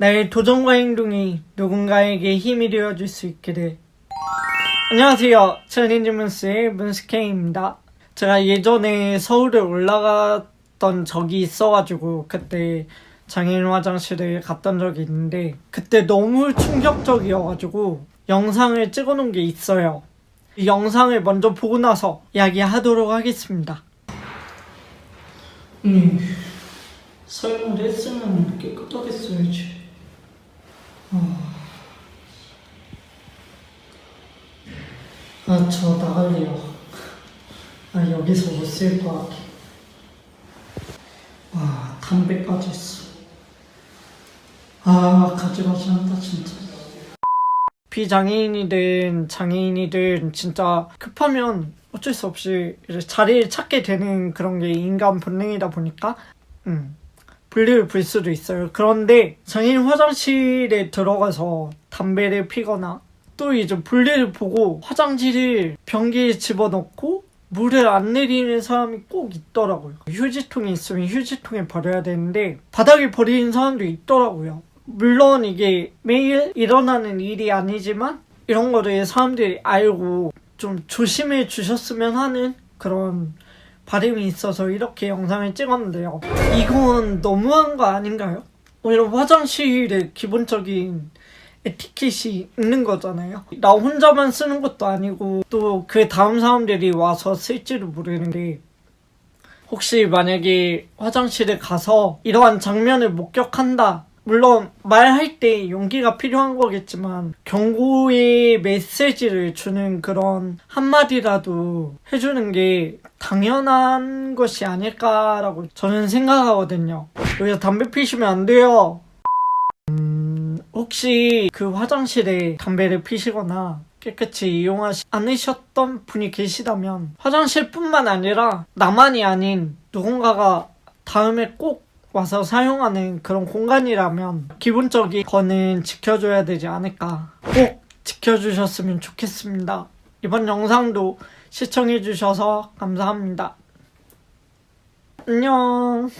나의 도전과 행동이 누군가에게 힘이 되어줄 수 있기를. 안녕하세요. 챌린지 문스의 문스케입니다. 제가 예전에 서울에 올라갔던 적이 있어가지고 그때 장애인 화장실에 갔던 적이 있는데 그때 너무 충격적이어가지고 영상을 찍어놓은 게 있어요. 이 영상을 먼저 보고 나서 이야기하도록 하겠습니다. 음, 설명을 했으면 깨끗하게 써야지. 아, 저 나갈래요. 아, 여기서 못 쓸 것 같아. 와, 담배까지 있어. 아, 가지가지 한다, 진짜. 비장애인이든 장애인이든 진짜 급하면 어쩔 수 없이 자리를 찾게 되는 그런 게 인간 본능이다 보니까, 음, 분리를 불 수도 있어요. 그런데 장애인 화장실에 들어가서 담배를 피거나 또 이제 볼일을 보고 화장실을 변기에 집어넣고 물을 안 내리는 사람이 꼭 있더라고요. 휴지통이 있으면 휴지통에 버려야 되는데 바닥에 버리는 사람도 있더라고요. 물론 이게 매일 일어나는 일이 아니지만 이런 거를 사람들이 알고 좀 조심해 주셨으면 하는 그런 바람이 있어서 이렇게 영상을 찍었는데요. 이건 너무한 거 아닌가요? 오히려 화장실에 기본적인 에티켓이 있는 거잖아요. 나 혼자만 쓰는 것도 아니고 또 그 다음 사람들이 와서 쓸지도 모르는데 혹시 만약에 화장실에 가서 이러한 장면을 목격한다. 물론 말할 때 용기가 필요한 거겠지만 경고의 메시지를 주는 그런 한마디라도 해주는 게 당연한 것이 아닐까라고 저는 생각하거든요. 여기서 담배 피시면 안 돼요. 혹시 그 화장실에 담배를 피시거나 깨끗이 이용하지 않으셨던 분이 계시다면 화장실뿐만 아니라 나만이 아닌 누군가가 다음에 꼭 와서 사용하는 그런 공간이라면 기본적인 거는 지켜줘야 되지 않을까 꼭 지켜주셨으면 좋겠습니다. 이번 영상도 시청해주셔서 감사합니다. 안녕.